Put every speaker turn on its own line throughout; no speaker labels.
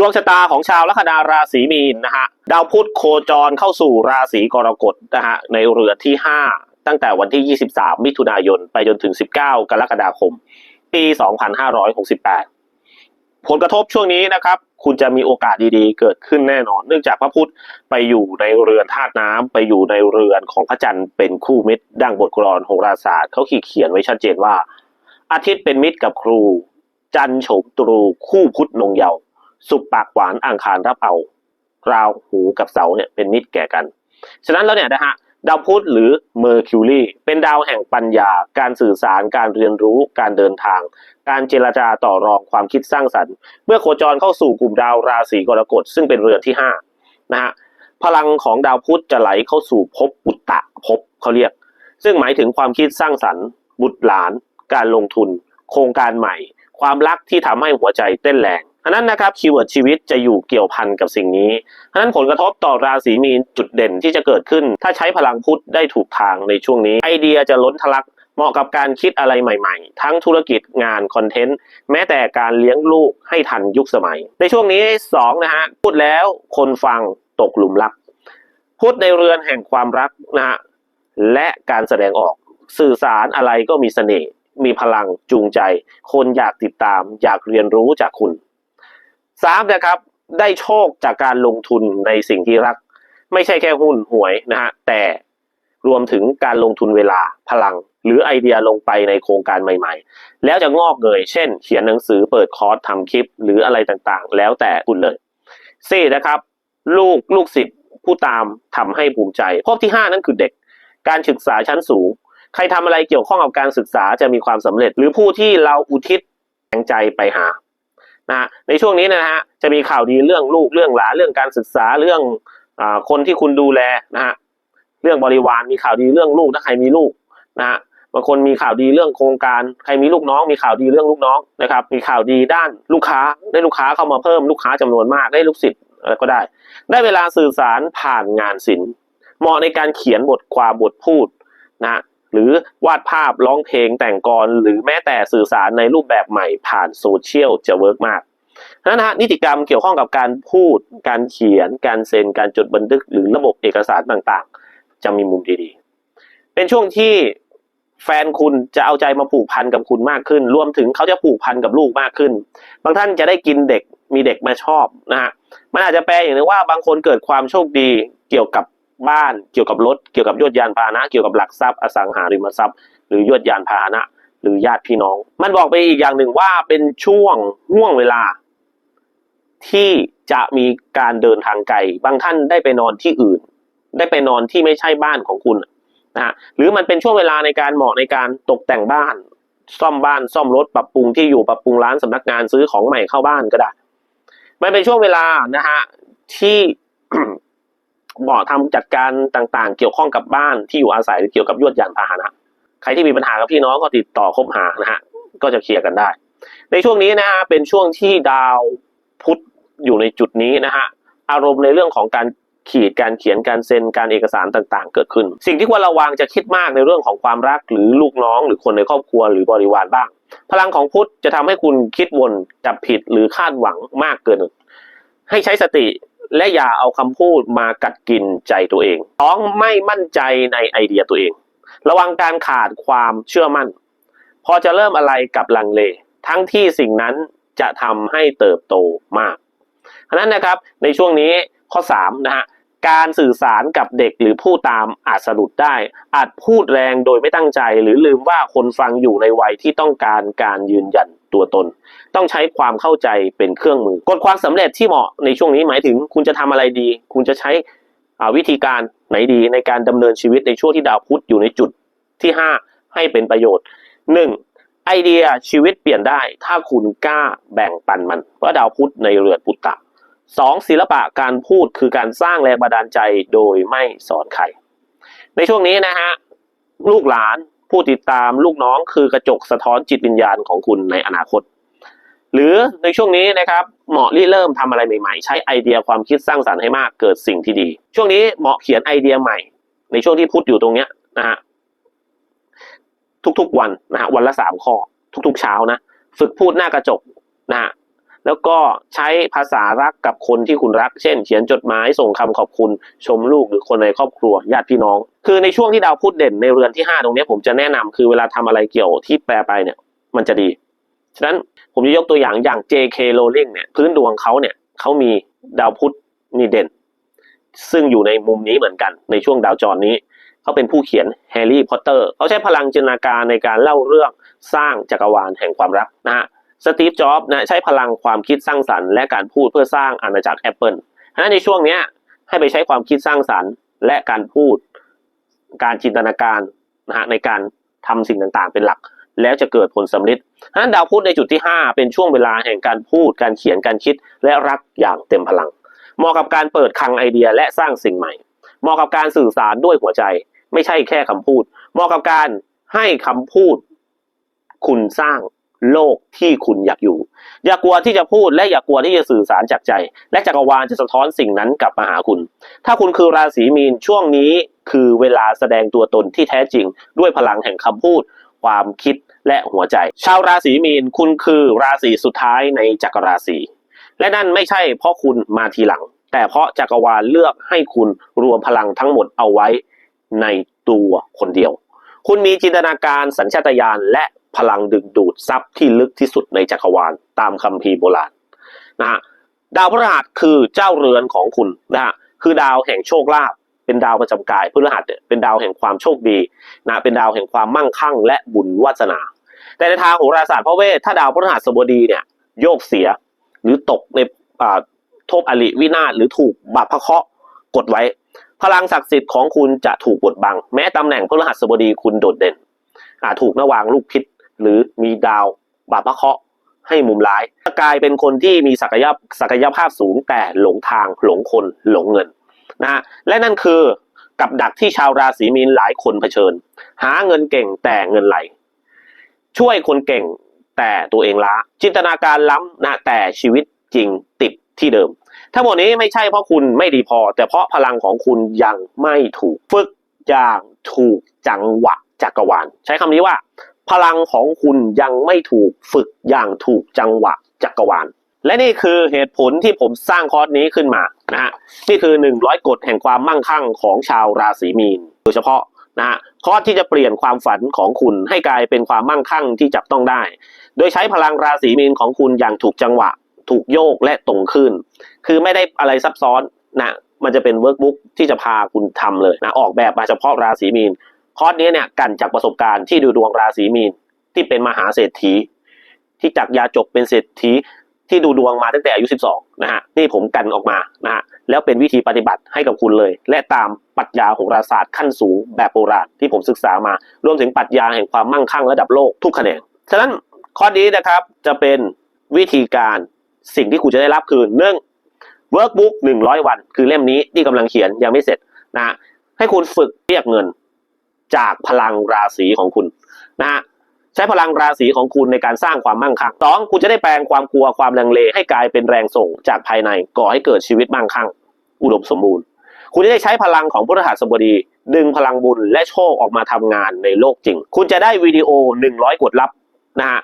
ดวงชะตาของชาวลัคนาราศีมีนนะฮะดาวพุธโคจรเข้าสู่ราศีกรกฎนะฮะในเรือนที่ 5 ตั้งแต่วันที่ 23 มิถุนายน ไปจนถึง 19 กรกฎาคม ปี 2568 ผลกระทบช่วงนี้นะครับ คุณจะมีโอกาสดีๆ เกิดขึ้นแน่นอน เนื่องจากพระพุธไปอยู่ในเรือนธาตุน้ำไปอยู่ในเรือนของพระจันทร์เป็นคู่มิตร ดังบทกลอนโหราศาสตร์เขาขีดเขียนไว้ชัดเจนว่า อาทิตย์เป็นมิตรกับครู จันทร์โฉมตรูคู่พุธนงเยาว์ สุขปากหวานอังคารรับเอาราวหูกับเสาเนี่ยเป็นมิตรแก่กัน ฉะนั้นแล้วเนี่ยนะฮะดาวพุธหรือเมอร์คิวรีเป็นดาวแห่งปัญญา การสื่อสาร การเรียนรู้ การเดินทาง การเจรจาต่อรองความคิดสร้างสรรค์ เมื่อโคจรเข้าสู่กลุ่มดาวราศีกรกฎซึ่งเป็นเรือนที่ห้านะฮะพลังของดาวพุธจะไหลเข้าสู่ภพอุตตะภพเขาเรียก ซึ่งหมายถึงความคิดสร้างสรรค์ บุตรหลาน การลงทุน โครงการใหม่ ความรักที่ทำให้หัวใจเต้นแรง อันนั้นนะครับคีย์เวิร์ดชีวิตจะอยู่เกี่ยวพันกับสิ่งนี้อันนั้นผลกระทบต่อราศีมีนจุดเด่นที่จะเกิดขึ้น ถ้าใช้พลังพุธได้ถูกทางในช่วงนี้ ไอเดียจะล้นทะลักเหมาะกับการคิดอะไรใหม่ๆ ทั้งธุรกิจงานคอนเทนต์ แม้แต่การเลี้ยงลูกให้ทันยุคสมัย ในช่วงนี้สองนะฮะพูดแล้วคนฟังตกหลุมรักพุธในเรือนแห่งความรักนะฮะและการแสดงออกสื่อสารอะไรก็มีเสน่ห์มีพลังจูงใจ คนอยากติดตาม อยากเรียนรู้จากคุณ สามนะครับได้โชคจากการลงทุนในสิ่งที่รัก ไม่ใช่แค่หุ้นหวยนะฮะแต่รวมถึงการลงทุนเวลาพลัง หรือไอเดียลงไปในโครงการใหม่ๆ แล้วจะงอกเงยเช่น เขียนหนังสือเปิดคอร์สทำคลิป หรืออะไรต่างๆ แล้วแต่คุณเลยสี่นะครับ ลูกลูกศิษย์ผู้ตามทำให้ภูมิใจพบที่ห้านั่นคือเด็ก การศึกษาชั้นสูง ใครทำอะไรเกี่ยวข้องกับการศึกษาจะมีความสำเร็จ หรือผู้ที่เราอุทิศแรงใจไปหา นะฮะในช่วงนี้นะฮะจะมีข่าวดีเรื่องลูกเรื่องหลานเรื่องการศึกษาเรื่องอคนที่คุณดูแลนะฮะเรื่องบริวารมีข่าวดีเรื่องลูกถ้าใครมีลูกนะฮะบางคนมีข่าวดีเรื่องโครงการใครมีลูกน้อง มีข่าวดีเรื่องลูกน้องนะครับ มีข่าวดีด้านลูกค้าได้ลูกค้าเข้ามาเพิ่มลูกค้าจำนวนมากได้ลูกศิษย์อะไรก็ได้ ได้เวลาสื่อสารผ่านงานศิลป์เหมาะในการเขียนบทความบทพูดนะฮะ หรือวาดภาพร้องเพลงแต่งกรหรือแม้แต่สื่อสารในรูปแบบใหม่ผ่านโซเชียลจะเวิร์กมากนั้นนะฮะนิติกรรมเกี่ยวข้องกับการพูด การเขียน การเซ็น การจดบันทึก หรือระบบเอกสารต่างๆ จะมีมุมดีๆ เป็นช่วงที่แฟนคุณจะเอาใจมาผูกพันกับคุณมากขึ้น รวมถึงเขาจะผูกพันกับลูกมากขึ้น บางท่านจะได้กินเด็กมีเด็กมาชอบนะฮะ มันอาจจะแปลอย่างนึงว่าบางคนเกิดความโชคดีเกี่ยวกับ บ้านเกี่ยวกับรถเกี่ยวกับยวดยานพาหนะ เกี่ยวกับหลักทรัพย์อสังหาริมทรัพย์ หรือยวดยานพาหนะ หรือญาติพี่น้อง มันบอกไปอีกอย่างหนึ่งว่าเป็นช่วงห่วงเวลา ที่จะมีการเดินทางไกลบางท่านได้ไปนอนที่อื่น ได้ไปนอนที่ไม่ใช่บ้านของคุณนะฮะหรือมันเป็นช่วงเวลาในการเหมาะในการตกแต่งบ้าน ซ่อมบ้านซ่อมรถปรับปรุงที่อยู่ปรับปรุงร้านสำนักงานซื้อของใหม่เข้าบ้านก็ได้ มันเป็นช่วงเวลานะฮะที่ เหมาะทำจัดการต่างๆ เกี่ยวข้องกับบ้านที่อยู่อาศัยหรือเกี่ยวกับยวดยานพาหนะ ใครที่มีปัญหากับพี่น้องก็ติดต่อคบหานะฮะก็จะเคลียร์กันได้ ในช่วงนี้นะฮะเป็นช่วงที่ดาวพุธอยู่ในจุดนี้นะฮะอารมณ์ในเรื่องของการขีดการเขียนการเซ็นการเอกสารต่างๆ เกิดขึ้น สิ่งที่ควรระวังจะคิดมากในเรื่องของความรักหรือลูกน้อง หรือคนในครอบครัวหรือบริวารบ้าง พลังของพุธจะทำให้คุณคิดวนจับผิดหรือคาดหวังมากเกิน ให้ใช้สติ และอย่าเอาคำพูดมากัดกินใจตัวเองสองไม่มั่นใจในไอเดียตัวเอง ระวังการขาดความเชื่อมั่น พอจะเริ่มอะไรกับลังเล ทั้งที่สิ่งนั้นจะทำให้เติบโตมากฉะนั้นนะครับในช่วงนี้ข้อ3นะฮะการสื่อสารกับเด็กหรือผู้ตามอาจสะดุดได้ อาจพูดแรงโดยไม่ตั้งใจ หรือลืมว่าคนฟังอยู่ในวัยที่ต้องการการยืนยัน ตัวตน ต้องใช้ความเข้าใจเป็นเครื่องมือกฎความสำเร็จที่เหมาะในช่วงนี้หมายถึงคุณจะทำอะไรดี คุณจะใช้วิธีการไหนดีในการดำเนินชีวิตในช่วงที่ดาวพุธอยู่ในจุดที่ 5 ให้เป็นประโยชน์ 1. ไอเดียชีวิตเปลี่ยนได้ ถ้าคุณกล้าแบ่งปันมันเพราะดาวพุธในเรือนปุตตะสองศิลปะการพูดคือการสร้างแรงบันดาลใจโดยไม่สอนใครในช่วงนี้นะฮะลูกหลาน ผู้ติดตามลูกน้องคือกระจกสะท้อนจิตวิญญาณของคุณในอนาคต หรือในช่วงนี้นะครับเหมาะริเริ่มทำอะไรใหม่ๆ ใช้ไอเดียความคิดสร้างสรรค์ให้มากเกิดสิ่งที่ดี ช่วงนี้เหมาะเขียนไอเดียใหม่ ในช่วงที่พุธอยู่ตรงเนี้ยนะฮะทุกๆวันนะฮะวันละสามข้อ ทุกๆเช้านะ ฝึกพูดหน้ากระจกนะฮะ แล้วก็ใช้ภาษารักกับคนที่คุณรัก เช่น เขียนจดหมายส่งคำขอบคุณ ชมลูกหรือคนในครอบครัวญาติพี่น้อง คือในช่วงที่ดาวพุธเด่นในเรือนที่ 5 ตรงนี้ผมจะแนะนำคือเวลาทำอะไรเกี่ยวที่แปลไปเนี่ยมันจะดี ฉะนั้นผมจะยกตัวอย่างอย่าง J.K. Rowling เนี่ยพื้นดวงเขาเนี่ยเขามีดาวพุธนี่เด่น ซึ่งอยู่ในมุมนี้เหมือนกันในช่วงดาวจรนี้เขาเป็นผู้เขียนแฮร์รี่พอตเตอร์เขาใช้พลังจินตนาการในการเล่าเรื่องสร้างจักรวาลแห่งความรักนะฮะ สตีฟ จ็อบส์นะใช้พลังความคิดสร้างสรรค์และการพูดเพื่อสร้างอาณาจักรแอปเปิลฉะนั้นในช่วงเนี้ยให้ไปใช้ความคิดสร้างสรรค์ และการพูด การจินตนาการนะฮะในการทำสิ่งต่างๆ เป็นหลัก แล้วจะเกิดผลสำลิดฉะนั้นดาวพุธในจุดที่ 5 เป็นช่วงเวลาแห่งการพูด การเขียนการคิดและรักอย่างเต็มพลัง เหมาะกับการเปิดคลังไอเดียและสร้างสิ่งใหม่ เหมาะกับการสื่อสารด้วยหัวใจ ไม่ใช่แค่คำพูด เหมาะกับการให้คำพูด คุณสร้าง โลกที่คุณอยากอยู่ อย่ากลัวที่จะพูดและอย่ากลัวที่จะสื่อสารจากใจ และจักรวาลจะสะท้อนสิ่งนั้นกลับมาหาคุณ ถ้าคุณคือราศีมีนช่วงนี้คือเวลาแสดงตัวตนที่แท้จริง ด้วยพลังแห่งคำพูด ความคิดและหัวใจ ชาวราศีมีนคุณคือราศีสุดท้ายในจักรราศีและนั่นไม่ใช่เพราะคุณมาทีหลัง แต่เพราะจักรวาลเลือกให้คุณรวมพลังทั้งหมดเอาไว้ในตัวคนเดียว คุณมีจินตนาการสัญชาตญาณและ พลังดึงดูดทรัพย์ที่ลึกที่สุดในจักรวาลตามคัมภีร์โบราณนะฮะดาวพฤหัสคือเจ้าเรือนของคุณนะฮะคือดาวแห่งโชคลาภเป็นดาวประจำกายพฤหัสเนี่ยเป็นดาวแห่งความโชคดีนะเป็นดาวแห่งความมั่งคั่ง และบุญวาสนา แต่ในทางโหราศาสตร์พระเวทถ้าดาวพฤหัสบดีเนี่ยโยกเสียหรือตกในอ่าโทษอริวินาศหรือถูกบาปพระเคราะห์กดไว้ พลังศักดิ์สิทธิ์ของคุณจะถูกบดบัง แม้ตำแหน่งพฤหัสบดีคุณโดดเด่นอาถูกนวางลูกพิษ หรือมีดาวบาปะเคาะให้มุมร้ายจะกลายเป็นคนที่มีศักยภาพศักยภาพสูงแต่หลงทางหลงคนหลงเงินนะฮะและนั่นคือกับดักที่ชาวราศีมีนหลายคนเผชิญ หาเงินเก่งแต่เงินไหล ช่วยคนเก่งแต่ตัวเองล้า จินตนาการล้ำนะแต่ชีวิตจริงติดที่เดิม ทั้งหมดนี้ไม่ใช่เพราะคุณไม่ดีพอ แต่เพราะพลังของคุณยังไม่ถูกฝึกอย่างถูกจังหวะจักรวาลใช้คำนี้ว่า พลังของคุณยังไม่ถูกฝึกอย่างถูกจังหวะจักรวาล และนี่คือเหตุผลที่ผมสร้างคอร์สนี้ขึ้นมานะฮะนี่คือ 100 กฎแห่งความมั่งคั่งของชาวราศีมีน โดยเฉพาะนะฮะคอร์สที่จะเปลี่ยนความฝันของคุณให้กลายเป็นความมั่งคั่งที่จับต้องได้ โดยใช้พลังราศีมีนของคุณอย่างถูกจังหวะ ถูกโยกและตรงขึ้น คือไม่ได้อะไรซับซ้อนนะมันจะเป็นเวิร์กบุ๊กที่จะพาคุณทำเลยนะออกแบบมาเฉพาะราศีมีน คอร์สนี้เนี่ยกันจากประสบการณ์ที่ดูดวงราศีมีนที่เป็นมหาเศรษฐี ที่จากยาจกเป็นเศรษฐีที่ดูดวงมาตั้งแต่อายุ 12 นะฮะนี่ผมกันออกมานะฮะแล้วเป็นวิธีปฏิบัติให้กับคุณเลย และตามปรัชญาโหราศาสตร์ขั้นสูงแบบโบราณที่ผมศึกษามา รวมถึงปรัชญาแห่งความมั่งคั่งระดับโลกทุกแขนงฉะนั้นข้อนี้นะครับจะเป็นวิธีการสิ่งที่คุณจะได้รับคือหนึ่ง workbook 100วัน คือเล่มนี้ที่กำลังเขียนยังไม่เสร็จนะให้คุณฝึกเรียกเงิน จากพลังราศีของคุณนะฮะใช้พลังราศีของคุณในการสร้างความมั่งคั่งสองคุณจะได้แปลงความกลัวความลังเลให้กลายเป็นแรงส่งจากภายในก่อให้เกิดชีวิตมั่งคั่ง อุดมสมบูรณ์ คุณจะได้ใช้พลังของพฤหัสบดี ดึงพลังบุญและโชคออกมาทำงานในโลกจริง คุณจะได้วิดีโอ 100 กดลับนะฮะ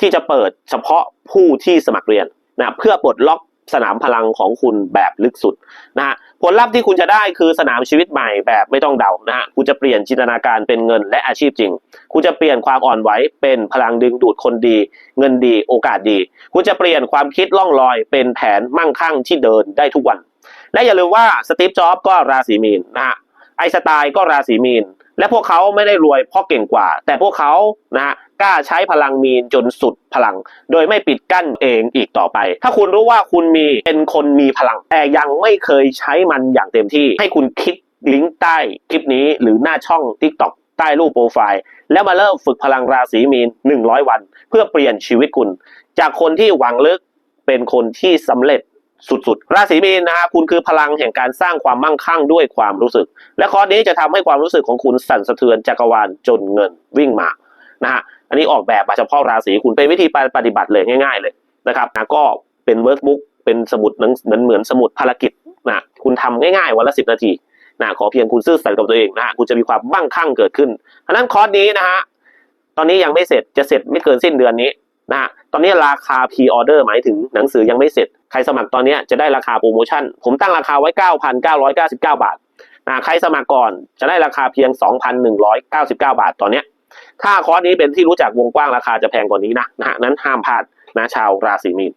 ที่จะเปิดเฉพาะผู้ที่สมัครเรียนนะเพื่อปลดล็อก สนามพลังของคุณแบบลึกสุดนะฮะผลลัพธ์ที่คุณจะได้คือสนามชีวิตใหม่แบบไม่ต้องเดานะฮะคุณจะเปลี่ยนจินตนาการเป็นเงินและอาชีพจริง คุณจะเปลี่ยนความอ่อนไหวเป็นพลังดึงดูดคนดี เงินดีโอกาสดี คุณจะเปลี่ยนความคิดล่องลอย เป็นแผนมั่งคั่งที่เดินได้ทุกวัน และอย่าลืมว่าสตีฟจ็อบส์ก็ราศีมีนนะฮะไอสไตล์ก็ราศีมีนและพวกเขาไม่ได้รวยเพราะเก่งกว่า แต่พวกเขานะฮะ กล้าใช้พลังมีนจนสุดพลัง โดยไม่ปิดกั้นเองอีกต่อไป ถ้าคุณรู้ว่าคุณมีเป็นคนมีพลัง แต่ยังไม่เคยใช้มันอย่างเต็มที่ ให้คุณคลิกลิงก์ใต้คลิปนี้หรือหน้าช่อง TikTok ใต้รูปโปรไฟล์ แล้วมาเริ่มฝึกพลังราศีมีน 100 วัน เพื่อเปลี่ยนชีวิตคุณ จากคนที่หวังลึกเป็นคนที่สำเร็จสุดๆ ราศีมีนนะฮะคุณคือพลังแห่งการสร้างความมั่งคั่งด้วยความรู้สึก และข้อนี้จะทำให้ความรู้สึกของคุณสั่นสะเทือนจักรวาลจนเงินวิ่งมานะฮะันนี้ออกแบบมาเฉพาะราศีคุณเป็นวิธีปฏิบัติเลยง่าย ๆ เลยนะครับนะก็เป็นเวิร์กบุ๊กเป็นสมุดเหมือนเหมือนสมุดภารกิจนะคุณทำง่ายๆวันละสิบนาทีนะขอเพียงคุณซื่อสัตย์กับตัวเองนะฮะคุณจะมีความบั่งคั่งเกิดขึ้นเพราะนั้นคอร์สนี้นะฮะตอนนี้ยังไม่เสร็จจะเสร็จไม่เกินสิ้นเดือนนี้นะตอนนี้ราคาพีออเดอร์หมายถึงหนังสือยังไม่เสร็จ ใครสมัครตอนนี้จะได้ราคาโปรโมชั่น ผมตั้งราคาไว้ 9,999 บาทนะใครสมัครก่อนจะได้ราคาเพียง 2,199 บาทตอนนี้ ถ้าคอร์สนี้เป็นที่รู้จักวงกว้างราคาจะแพงกว่านี้นะนะนั้นห้ามพลาดนะชาวราศีมีน